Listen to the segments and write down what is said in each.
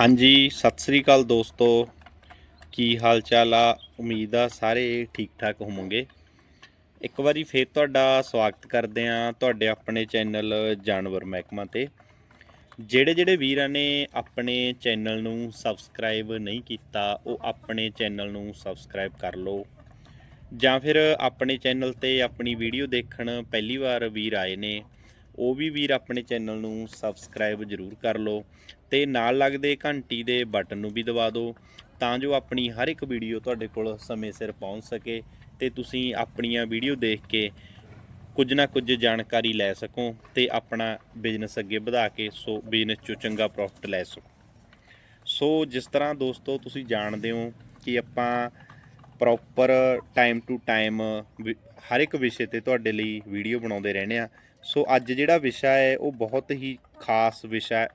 ਹਾਂਜੀ, ਸਤਿ ਸ੍ਰੀ ਅਕਾਲ ਦੋਸਤੋ। ਕੀ ਹਾਲ ਚਾਲ ਆ? ਉਮੀਦ ਆ ਸਾਰੇ ਠੀਕ ਠਾਕ ਹੋਵੋਗੇ। ਇੱਕ ਵਾਰੀ ਫੇਰ ਤੁਹਾਡਾ ਸਵਾਗਤ ਕਰਦੇ ਆ ਤੁਹਾਡੇ ਆਪਣੇ ਚੈਨਲ ਜਾਨਵਰ ਮਹਿਕਮਾ ਤੇ। ਜਿਹੜੇ ਜਿਹੜੇ ਵੀਰਾਂ ਨੇ ਆਪਣੇ ਚੈਨਲ ਨੂੰ ਸਬਸਕ੍ਰਾਈਬ ਨਹੀਂ ਕੀਤਾ, ਉਹ ਆਪਣੇ ਚੈਨਲ ਨੂੰ ਸਬਸਕ੍ਰਾਈਬ ਕਰ ਲਓ। ਜਾਂ ਫਿਰ ਆਪਣੇ ਚੈਨਲ ਤੇ ਆਪਣੀ ਵੀਡੀਓ ਦੇਖਣ ਪਹਿਲੀ ਵਾਰ ਵੀਰ ਆਏ ਨੇ ਉਹ ਵੀ ਵੀਰ ਆਪਣੇ ਚੈਨਲ ਨੂੰ ਸਬਸਕ੍ਰਾਈਬ ਜ਼ਰੂਰ ਕਰ ਲਓ ਤੇ ਨਾਲ ਲੱਗਦੇ ਘੰਟੀ ਦੇ ਬਟਨ ਨੂੰ ਵੀ ਦਬਾ ਦਿਓ ਤਾਂ ਜੋ ਆਪਣੀ ਹਰ ਇੱਕ ਵੀਡੀਓ ਤੁਹਾਡੇ ਕੋਲ ਸਮੇਂ ਸਿਰ ਪਹੁੰਚ ਸਕੇ ਤੇ ਤੁਸੀਂ ਆਪਣੀਆਂ ਵੀਡੀਓ ਦੇਖ ਕੇ ਕੁਝ ਨਾ ਕੁਝ ਜਾਣਕਾਰੀ ਲੈ ਸਕੋ ਤੇ ਆਪਣਾ ਬਿਜ਼ਨਸ ਅੱਗੇ ਵਧਾ ਕੇ ਸੋ ਬਿਜ਼ਨਸ ਚੋਂ ਚੰਗਾ ਪ੍ਰੋਫਿਟ ਲੈ ਸਕੋ। ਸੋ ਜਿਸ ਤਰ੍ਹਾਂ ਦੋਸਤੋ ਤੁਸੀਂ ਜਾਣਦੇ ਹੋ ਕਿ ਆਪਾਂ ਪ੍ਰੋਪਰ ਟਾਈਮ ਟੂ ਟਾਈਮ ਹਰ ਇੱਕ ਵਿਸ਼ੇ ਤੇ ਤੁਹਾਡੇ ਲਈ ਵੀਡੀਓ ਬਣਾਉਂਦੇ ਰਹਿੰਦੇ ਆ ਸੋ ਅੱਜ ਜਿਹੜਾ ਵਿਸ਼ਾ ਹੈ, ਉਹ ਬਹੁਤ ਹੀ ਖਾਸ ਵਿਸ਼ਾ ਹੈ।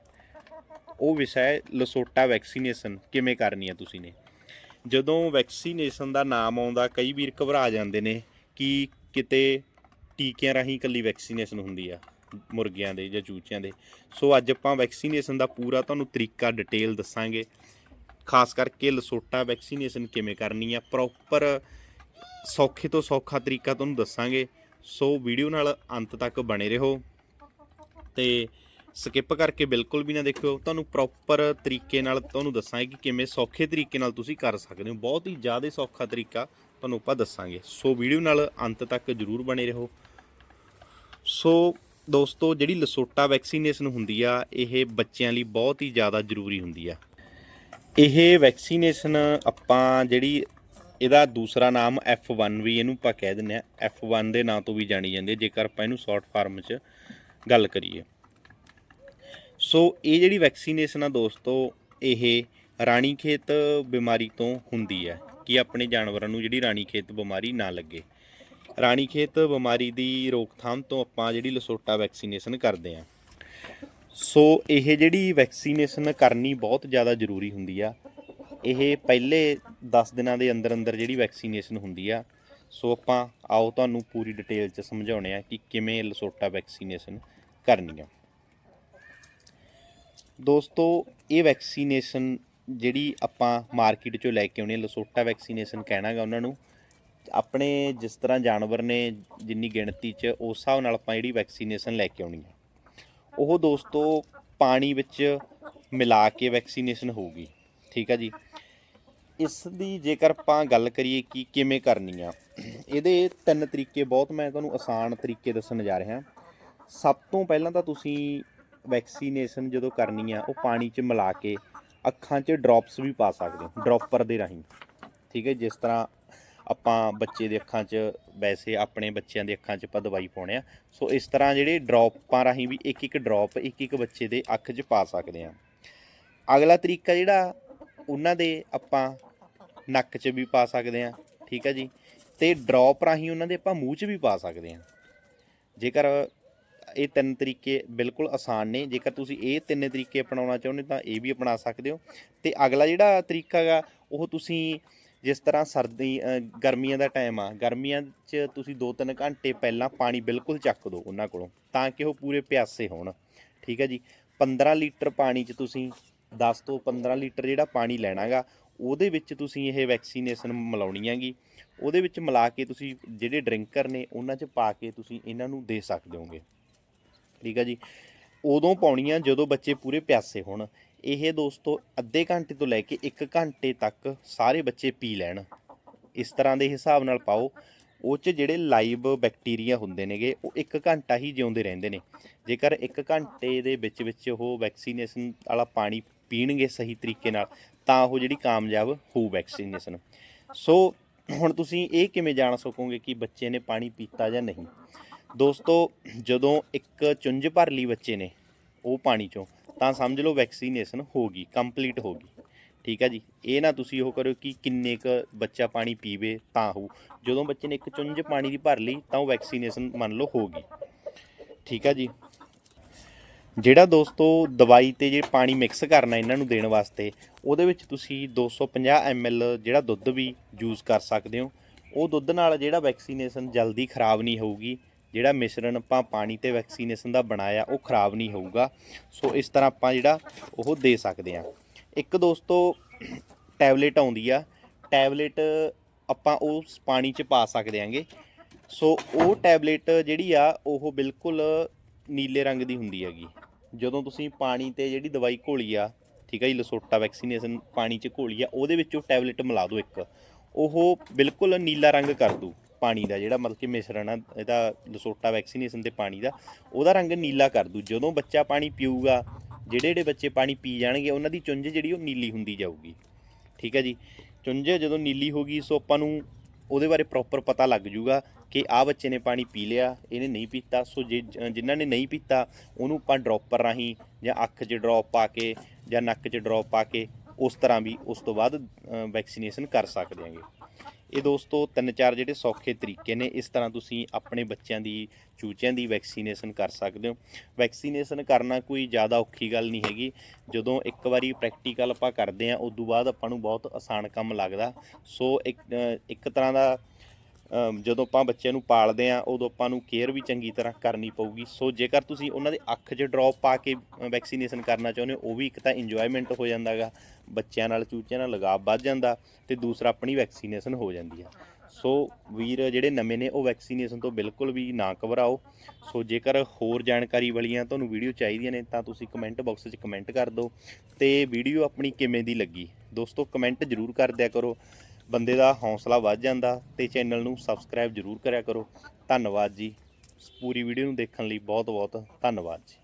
ਉਹ ਵਿਸ਼ਾ ਹੈ ਲਸੋਟਾ ਵੈਕਸੀਨੇਸ਼ਨ ਕਿਵੇਂ ਕਰਨੀ ਹੈ ਤੁਸੀਂ ਨੇ? ਜਦੋਂ ਵੈਕਸੀਨੇਸ਼ਨ ਦਾ ਨਾਮ ਆਉਂਦਾ, ਕਈ ਵੀਰ ਘਬਰਾ ਜਾਂਦੇ ਨੇ ਕਿ ਕਿਤੇ ਟੀਕਿਆਂ ਰਾਹੀਂ ਇਕੱਲੀ ਵੈਕਸੀਨੇਸ਼ਨ ਹੁੰਦੀ ਆ, ਮੁਰਗਿਆਂ ਦੇ ਜਾਂ ਚੂਚਿਆਂ ਦੇ। ਸੋ ਅੱਜ ਆਪਾਂ ਵੈਕਸੀਨੇਸ਼ਨ ਦਾ ਪੂਰਾ ਤੁਹਾਨੂੰ ਤਰੀਕਾ ਡਿਟੇਲ ਦੱਸਾਂਗੇ। ਖਾਸ ਕਰਕੇ ਲਸੋਟਾ ਵੈਕਸੀਨੇਸ਼ਨ ਕਿਵੇਂ ਕਰਨੀ ਆ ਪ੍ਰੋਪਰ ਸੌਖੇ ਤੋਂ ਸੌਖਾ ਤਰੀਕਾ ਤੁਹਾਨੂੰ ਦੱਸਾਂਗੇ। ਸੋ ਵੀਡੀਓ ਨਾਲ ਅੰਤ ਤੱਕ ਬਣੇ ਰਹੋ ਤੇ ਸਕਿਪ ਕਰਕੇ ਬਿਲਕੁਲ ਵੀ ਨਾ ਦੇਖਿਓ। ਤੁਹਾਨੂੰ ਪ੍ਰੋਪਰ ਤਰੀਕੇ ਨਾਲ ਤੁਹਾਨੂੰ ਦੱਸਾਂਗੇ ਕਿ ਕਿਵੇਂ ਸੌਖੇ ਤਰੀਕੇ ਨਾਲ ਤੁਸੀਂ ਕਰ ਸਕਦੇ ਹੋ। ਬਹੁਤ ਹੀ ਜ਼ਿਆਦਾ ਸੌਖਾ ਤਰੀਕਾ ਤੁਹਾਨੂੰ ਆਪਾਂ ਦੱਸਾਂਗੇ। ਸੋ ਵੀਡੀਓ ਨਾਲ ਅੰਤ ਤੱਕ ਜਰੂਰ ਬਣੇ ਰਹੋ। ਸੋ ਦੋਸਤੋ, ਜਿਹੜੀ ਲਸੋਟਾ ਵੈਕਸੀਨੇਸ਼ਨ ਹੁੰਦੀ ਆ, ਇਹ ਬੱਚਿਆਂ ਲਈ ਬਹੁਤ ਹੀ ਜ਼ਿਆਦਾ ਜ਼ਰੂਰੀ ਹੁੰਦੀ ਆ। ਇਹ ਵੈਕਸੀਨੇਸ਼ਨ ਆਪਾਂ ਜਿਹੜੀ ਇਹਦਾ ਦੂਸਰਾ ਨਾਮ F1 ਵੀ ਇਹਨੂੰ ਆਪਾਂ ਕਹਿ ਦਿੰਦੇ ਆ F1 ਦੇ ਨਾਂ ਤੋਂ ਵੀ ਜਾਣੀ ਜਾਂਦੀ ਹੈ, ਜੇਕਰ ਆਪਾਂ ਇਹਨੂੰ ਸ਼ਾਰਟ ਫਾਰਮ 'ਚ ਗੱਲ ਕਰੀਏ। ਸੋ ਇਹ ਜਿਹੜੀ ਵੈਕਸੀਨੇਸ਼ਨ ਆ ਦੋਸਤੋ, ਇਹ ਰਾਣੀ ਖੇਤ ਬਿਮਾਰੀ ਤੋਂ ਹੁੰਦੀ ਹੈ ਕਿ ਆਪਣੇ ਜਾਨਵਰਾਂ ਨੂੰ ਜਿਹੜੀ ਰਾਣੀ ਖੇਤ ਬਿਮਾਰੀ ਨਾ ਲੱਗੇ। ਰਾਣੀ ਖੇਤ ਬਿਮਾਰੀ ਦੀ ਰੋਕਥਾਮ ਤੋਂ ਆਪਾਂ ਜਿਹੜੀ ਲਸੋਟਾ ਵੈਕਸੀਨੇਸ਼ਨ ਕਰਦੇ ਆ ਸੋ ਇਹ ਜਿਹੜੀ ਵੈਕਸੀਨੇਸ਼ਨ ਕਰਨੀ ਬਹੁਤ ਜ਼ਿਆਦਾ ਜ਼ਰੂਰੀ ਹੁੰਦੀ ਆ। ਇਹ ਪਹਿਲੇ 10 ਦਿਨਾਂ ਦੇ ਅੰਦਰ ਅੰਦਰ ਜਿਹੜੀ ਵੈਕਸੀਨੇਸ਼ਨ ਹੁੰਦੀ ਆ, ਸੋ ਆਪਾਂ ਆਓ ਤੁਹਾਨੂੰ ਪੂਰੀ ਡਿਟੇਲ 'ਚ ਸਮਝਾਉਣੇ ਆ ਕਿ ਕਿਵੇਂ ਲਸੋਟਾ ਵੈਕਸੀਨੇਸ਼ਨ ਕਰਨੀ ਆ। ਦੋਸਤੋ, ਇਹ ਵੈਕਸੀਨੇਸ਼ਨ ਜਿਹੜੀ ਆਪਾਂ ਮਾਰਕੀਟ 'ਚੋਂ ਲੈ ਕੇ ਆਉਣੀ ਹੈ ਲਸੋਟਾ ਵੈਕਸੀਨੇਸ਼ਨ ਕਹਿਣਾਗਾ ਉਹਨਾਂ ਨੂੰ, ਆਪਣੇ ਜਿਸ ਤਰ੍ਹਾਂ ਜਾਨਵਰ ਨੇ ਜਿੰਨੀ ਗਿਣਤੀ 'ਚ ਉਸ ਹਿਸਾਬ ਨਾਲ ਆਪਾਂ ਜਿਹੜੀ ਵੈਕਸੀਨੇਸ਼ਨ ਲੈ ਕੇ ਆਉਣੀ ਹੈ ਉਹ ਦੋਸਤੋ ਪਾਣੀ ਵਿੱਚ ਮਿਲਾ ਕੇ ਵੈਕਸੀਨੇਸ਼ਨ ਹੋਊਗੀ, ਠੀਕ ਆ ਜੀ? ਇਸ ਦੀ ਜੇਕਰ ਆਪਾਂ ਗੱਲ ਕਰੀਏ ਕਿ ਕਿਵੇਂ ਕਰਨੀ ਆ, ਇਹਦੇ ਤਿੰਨ ਤਰੀਕੇ ਬਹੁਤ ਮੈਂ ਤੁਹਾਨੂੰ ਆਸਾਨ ਤਰੀਕੇ ਦੱਸਣ ਜਾ ਰਿਹਾ। ਸਭ ਤੋਂ ਪਹਿਲਾਂ ਤਾਂ ਤੁਸੀਂ ਵੈਕਸੀਨੇਸ਼ਨ ਜਦੋਂ ਕਰਨੀ ਆ, ਉਹ ਪਾਣੀ 'ਚ ਮਿਲਾ ਕੇ ਅੱਖਾਂ 'ਚ ਡ੍ਰੌਪਸ ਵੀ ਪਾ ਸਕਦੇ ਹੋ ਡ੍ਰੌਪਰ ਦੇ ਰਾਹੀਂ। ਠੀਕ ਹੈ, ਜਿਸ ਤਰ੍ਹਾਂ ਆਪਾਂ ਬੱਚੇ ਦੇ ਅੱਖਾਂ 'ਚ, ਵੈਸੇ ਆਪਣੇ ਬੱਚਿਆਂ ਦੇ ਅੱਖਾਂ 'ਚ ਆਪਾਂ ਦਵਾਈ ਪਾਉਣੇ ਆ। ਸੋ ਇਸ ਤਰ੍ਹਾਂ ਜਿਹੜੇ ਡ੍ਰੌਪਾਂ ਰਾਹੀਂ ਵੀ ਇੱਕ ਇੱਕ ਡ੍ਰੌਪ ਇੱਕ ਇੱਕ ਬੱਚੇ ਦੇ ਅੱਖ 'ਚ ਪਾ ਸਕਦੇ ਆ। ਅਗਲਾ ਤਰੀਕਾ ਜਿਹੜਾ ਉਹਨਾਂ ਦੇ ਆਪਾਂ ਨੱਕ 'ਚ ਵੀ ਪਾ ਸਕਦੇ ਆ ਠੀਕ ਹੈ ਜੀ? ਤੇ ਡ੍ਰੌਪ ਰਾਹੀਂ ਉਹਨਾਂ ਦੇ ਆਪਾਂ ਮੂੰਹ 'ਚ ਵੀ ਪਾ ਸਕਦੇ ਆ ਜੇਕਰ ਇਹ ਤਿੰਨ ਤਰੀਕੇ ਬਿਲਕੁਲ ਆਸਾਨ ਨੇ, ਜੇਕਰ ਤੁਸੀਂ ਇਹ ਤਿੰਨੇ ਤਰੀਕੇ ਅਪਣਾਉਣਾ ਚਾਹੁੰਦੇ ਤਾਂ ਇਹ ਵੀ ਅਪਣਾ ਸਕਦੇ ਹੋ। ਤੇ ਅਗਲਾ ਜਿਹੜਾ ਤਰੀਕਾ ਹੈਗਾ, ਉਹ ਤੁਸੀਂ ਜਿਸ ਤਰ੍ਹਾਂ ਸਰਦੀ ਗਰਮੀਆਂ ਦਾ ਟਾਈਮ ਆ, ਗਰਮੀਆਂ 'ਚ ਤੁਸੀਂ 2-3 ਘੰਟੇ ਪਹਿਲਾਂ ਪਾਣੀ ਬਿਲਕੁਲ ਚੱਕ ਦਿਓ ਉਹਨਾਂ ਕੋਲੋਂ, ਤਾਂ ਕਿ ਉਹ ਪੂਰੇ ਪਿਆਸੇ ਹੋਣ, ਠੀਕ ਹੈ ਜੀ? 15 ਲੀਟਰ ਪਾਣੀ 'ਚ ਤੁਸੀਂ 10 ਤੋਂ 15 ਲੀਟਰ ਜਿਹੜਾ ਪਾਣੀ ਲੈਣਾਗਾ, ਉਹਦੇ ਵਿੱਚ ਤੁਸੀਂ ਇਹ ਵੈਕਸੀਨੇਸ਼ਨ ਮਿਲਾਉਣੀ ਹੈਗੀ। ਉਹਦੇ ਵਿੱਚ ਮਿਲਾ ਕੇ ਤੁਸੀਂ ਜਿਹੜੇ ਡਰਿੰਕਰ ਨੇ, ਉਹਨਾਂ 'ਚ ਪਾ ਕੇ ਤੁਸੀਂ ਇਹਨਾਂ ਨੂੰ ਦੇ ਸਕਦੇ ਹੋਗੇ। ਠੀਕ ਹੈ ਜੀ? ਉਦੋਂ ਪਾਉਣੀਆਂ ਜਦੋਂ ਬੱਚੇ ਪੂਰੇ ਪਿਆਸੇ ਹੋਣ। ਇਹ ਦੋਸਤੋ, ਅੱਧੇ ਘੰਟੇ ਤੋਂ ਲੈ ਕੇ 1 ਘੰਟੇ ਤੱਕ ਸਾਰੇ ਬੱਚੇ ਪੀ ਲੈਣ। ਇਸ ਤਰ੍ਹਾਂ ਦੇ ਹਿਸਾਬ ਨਾਲ ਪਾਓ। ਉਹ 'ਚ ਜਿਹੜੇ ਲਾਈਵ ਬੈਕਟੀਰੀਆ ਹੁੰਦੇ ਨੇਗੇ, ਉਹ 1 ਘੰਟਾ ਹੀ ਜਿਉਂਦੇ ਰਹਿੰਦੇ ਨੇ। ਜੇਕਰ 1 ਘੰਟੇ ਦੇ ਵਿੱਚ ਵਿੱਚ ਉਹ ਵੈਕਸੀਨੇਸ਼ਨ ਵਾਲਾ ਪਾਣੀ ਪੀਣਗੇ ਸਹੀ ਤਰੀਕੇ ਨਾਲ, ਤਾਂ ਉਹ ਜਿਹੜੀ ਕਾਮਯਾਬ ਹੋਊ ਵੈਕਸੀਨੇਸ਼ਨ ਸੋ ਹੁਣ ਤੁਸੀਂ ਇਹ ਕਿਵੇਂ ਜਾਣ ਸਕੋਗੇ ਕਿ ਬੱਚੇ ਨੇ ਪਾਣੀ ਪੀਤਾ ਜਾਂ ਨਹੀਂ? ਦੋਸਤੋ, ਜਦੋਂ ਇੱਕ ਚੁੰਝ ਭਰ ਲਈ ਬੱਚੇ ਨੇ ਉਹ ਪਾਣੀ ਚੋਂ, ਤਾਂ ਸਮਝ ਲਓ ਵੈਕਸੀਨੇਸ਼ਨ ਹੋ ਗਈ ਕੰਪਲੀਟ ਹੋ ਗਈ। ਠੀਕ ਹੈ ਜੀ? ਇਹ ਨਾ ਤੁਸੀਂ ਉਹ ਕਰੋ ਕਿ ਕਿੰਨੇ ਕ ਬੱਚਾ ਪਾਣੀ ਪੀਵੇ ਤਾਂ ਹੋ ਜਦੋਂ ਬੱਚੇ ਨੇ ਇੱਕ ਚੁੰਝ ਪਾਣੀ ਦੀ ਭਰ ਲਈ, ਤਾਂ ਉਹ ਵੈਕਸੀਨੇਸ਼ਨ ਮੰਨ ਲਓ ਹੋ ਗਈ। ਠੀਕ ਹੈ ਜੀ? ਜਿਹੜਾ ਦੋਸਤੋ ਦਵਾਈ ਤੇ ਜੇ ਪਾਣੀ ਮਿਕਸ ਕਰਨਾ ਇਹਨਾਂ ਨੂੰ ਦੇਣ ਵਾਸਤੇ, ਉਹਦੇ ਵਿੱਚ ਤੁਸੀਂ 250 ml ਜਿਹੜਾ ਦੁੱਧ ਵੀ ਯੂਜ਼ ਕਰ ਸਕਦੇ ਹੋ। ਉਹ ਦੁੱਧ ਨਾਲ ਜਿਹੜਾ ਵੈਕਸੀਨੇਸ਼ਨ ਜਲਦੀ ਖਰਾਬ ਨਹੀਂ ਹੋਊਗੀ, ਜਿਹੜਾ ਮਿਸ਼ਰਣ ਆਪਾਂ ਪਾਣੀ ਤੇ ਵੈਕਸੀਨੇਸ਼ਨ ਦਾ ਬਣਾਇਆ, ਉਹ ਖਰਾਬ ਨਹੀਂ ਹੋਊਗਾ। ਸੋ ਇਸ ਤਰ੍ਹਾਂ ਆਪਾਂ ਜਿਹੜਾ ਉਹ ਦੇ ਸਕਦੇ ਹਾਂ। ਇੱਕ ਦੋਸਤੋ ਟੈਬਲੇਟ ਆਉਂਦੀ ਆ। ਟੈਬਲੇਟ ਆਪਾਂ ਉਸ ਪਾਣੀ 'ਚ ਪਾ ਸਕਦੇ ਆਂਗੇ ਸੋ ਉਹ ਟੈਬਲੇਟ ਜਿਹੜੀ ਆ, ਉਹ ਬਿਲਕੁਲ ਨੀਲੇ ਰੰਗ ਦੀ ਹੁੰਦੀ ਹੈਗੀ। ਜਦੋਂ ਤੁਸੀਂ ਪਾਣੀ ਤੇ ਜਿਹੜੀ ਦਵਾਈ ਘੋਲੀ ਆ, ਠੀਕ ਹੈ ਜੀ, ਲਸੋਟਾ ਵੈਕਸੀਨੇਸ਼ਨ ਪਾਣੀ 'ਚ ਘੋਲੀ ਆ, ਉਹਦੇ ਵਿੱਚ ਉਹ ਟੈਬਲੇਟ ਮਿਲਾ ਦਿਓ ਇੱਕ। ਉਹ ਬਿਲਕੁਲ ਨੀਲਾ ਰੰਗ ਕਰ ਦੂ ਪਾਣੀ ਦਾ, ਜਿਹੜਾ ਮਤਲਬ ਕਿ ਮਿਸ਼ਰਣ ਆ, ਇਹਦਾ ਲਸੋਟਾ ਵੈਕਸੀਨੇਸ਼ਨ ਤੇ ਪਾਣੀ ਦਾ, ਉਹਦਾ ਰੰਗ ਨੀਲਾ ਕਰ ਦੂ। ਜਦੋਂ ਬੱਚਾ ਪਾਣੀ ਪੀਊਗਾ, ਜਿਹੜੇ ਜਿਹੜੇ ਬੱਚੇ ਪਾਣੀ ਪੀ ਜਾਣਗੇ, ਉਹਨਾਂ ਦੀ ਚੁੰਝ ਜਿਹੜੀ ਉਹ ਨੀਲੀ ਹੁੰਦੀ ਜਾਊਗੀ। ਠੀਕ ਹੈ ਜੀ, ਚੁੰਝ ਜਦੋਂ ਨੀਲੀ ਹੋ ਗਈ, ਸੋ ਆਪਾਂ ਨੂੰ ਉਹਦੇ ਬਾਰੇ ਪ੍ਰੋਪਰ ਪਤਾ ਲੱਗ ਜੂਗਾ ਕਿ ਆਹ ਬੱਚੇ ਨੇ ਪਾਣੀ ਪੀ ਲਿਆ, ਇਹਨੇ ਨਹੀਂ ਪੀਤਾ। ਸੋ ਜੇ ਜ- ਜਿਨ੍ਹਾਂ ਨੇ ਨਹੀਂ ਪੀਤਾ, ਉਹਨੂੰ ਆਪਾਂ ਡ੍ਰੌਪਰ ਰਾਹੀਂ ਜਾਂ ਅੱਖ 'ਚ ਡ੍ਰੌਪ ਪਾ ਕੇ ਜਾਂ ਨੱਕ 'ਚ ਡ੍ਰੌਪ ਪਾ ਕੇ ਉਸ ਤਰ੍ਹਾਂ ਵੀ ਉਸ ਤੋਂ ਬਾਅਦ ਵੈਕਸੀਨੇਸ਼ਨ ਕਰ ਸਕਦੇ ਹਾਂਗੇ। ਇਹ ਦੋਸਤੋ ਤਿੰਨ ਚਾਰ ਜਿਹੜੇ ਸੌਖੇ ਤਰੀਕੇ ਨੇ, ਇਸ ਤਰ੍ਹਾਂ ਤੁਸੀਂ ਆਪਣੇ ਬੱਚਿਆਂ ਦੀ, ਚੂਚਿਆਂ ਦੀ ਵੈਕਸੀਨੇਸ਼ਨ ਕਰ ਸਕਦੇ ਹੋ। ਵੈਕਸੀਨੇਸ਼ਨ ਕਰਨਾ ਕੋਈ ਜ਼ਿਆਦਾ ਔਖੀ ਗੱਲ ਨਹੀਂ ਹੈਗੀ। ਜਦੋਂ ਇੱਕ ਵਾਰੀ ਪ੍ਰੈਕਟੀਕਲ ਆਪਾਂ ਕਰਦੇ ਆ ਉਦੋਂ ਬਾਅਦ ਆਪਾਂ ਨੂੰ ਬਹੁਤ ਆਸਾਨ ਕੰਮ ਲੱਗਦਾ। ਸੋ ਇੱਕ ਇੱਕ ਤਰ੍ਹਾਂ ਦਾ ਜਦੋਂ ਆਪਾਂ ਬੱਚਿਆਂ ਨੂੰ ਪਾਲਦੇ ਆ ਉਦੋਂ ਆਪਾਂ ਨੂੰ ਕੇਅਰ ਵੀ ਚੰਗੀ ਤਰ੍ਹਾਂ ਕਰਨੀ ਪਊਗੀ। ਸੋ ਜੇਕਰ ਤੁਸੀਂ ਉਹਨਾਂ ਦੇ ਅੱਖ 'ਚ ਡ੍ਰੌਪ ਪਾ ਕੇ ਵੈਕਸੀਨੇਸ਼ਨ ਕਰਨਾ ਚਾਹੁੰਦੇ ਹੋ, ਉਹ ਵੀ ਇੱਕ ਤਾਂ ਇੰਜੋਇਮੈਂਟ ਹੋ ਜਾਂਦਾਗਾ ਬੱਚਿਆਂ ਨਾਲ, ਚੂਚਿਆਂ ਨਾਲ ਲਗਾਵ ਵੱਧ ਜਾਂਦਾ ਤੇ ਦੂਸਰਾ ਆਪਣੀ ਵੈਕਸੀਨੇਸ਼ਨ ਹੋ ਜਾਂਦੀ ਆ। ਸੋ ਵੀਰ ਜਿਹੜੇ ਨਵੇਂ ਨੇ, ਉਹ ਵੈਕਸੀਨੇਸ਼ਨ ਤੋਂ ਬਿਲਕੁਲ ਵੀ ਨਾ ਘਬਰਾਓ। ਸੋ ਜੇਕਰ ਹੋਰ ਜਾਣਕਾਰੀ ਵਾਲੀਆਂ ਤੁਹਾਨੂੰ ਵੀਡੀਓ ਚਾਹੀਦੀਆਂ ਨੇ, ਤਾਂ ਤੁਸੀਂ ਕਮੈਂਟ ਬਾਕਸ 'ਚ ਕਮੈਂਟ ਕਰ ਦਿਓ। ਤੇ ਵੀਡੀਓ ਆਪਣੀ ਕਿਵੇਂ ਦੀ ਲੱਗੀ? ਦੋਸਤੋ ਕਮੈਂਟ ਜ਼ਰੂਰ ਕਰ ਦਿਆ ਕਰੋ। ਬੰਦੇ ਦਾ ਹੌਸਲਾ ਵੱਧ ਜਾਂਦਾ ਤੇ ਚੈਨਲ ਨੂੰ ਸਬਸਕ੍ਰਾਈਬ ਜ਼ਰੂਰ ਕਰਿਆ ਕਰੋ। ਧੰਨਵਾਦ ਜੀ। ਪੂਰੀ ਵੀਡੀਓ ਨੂੰ ਦੇਖਣ ਲਈ ਬਹੁਤ ਬਹੁਤ ਧੰਨਵਾਦ ਜੀ।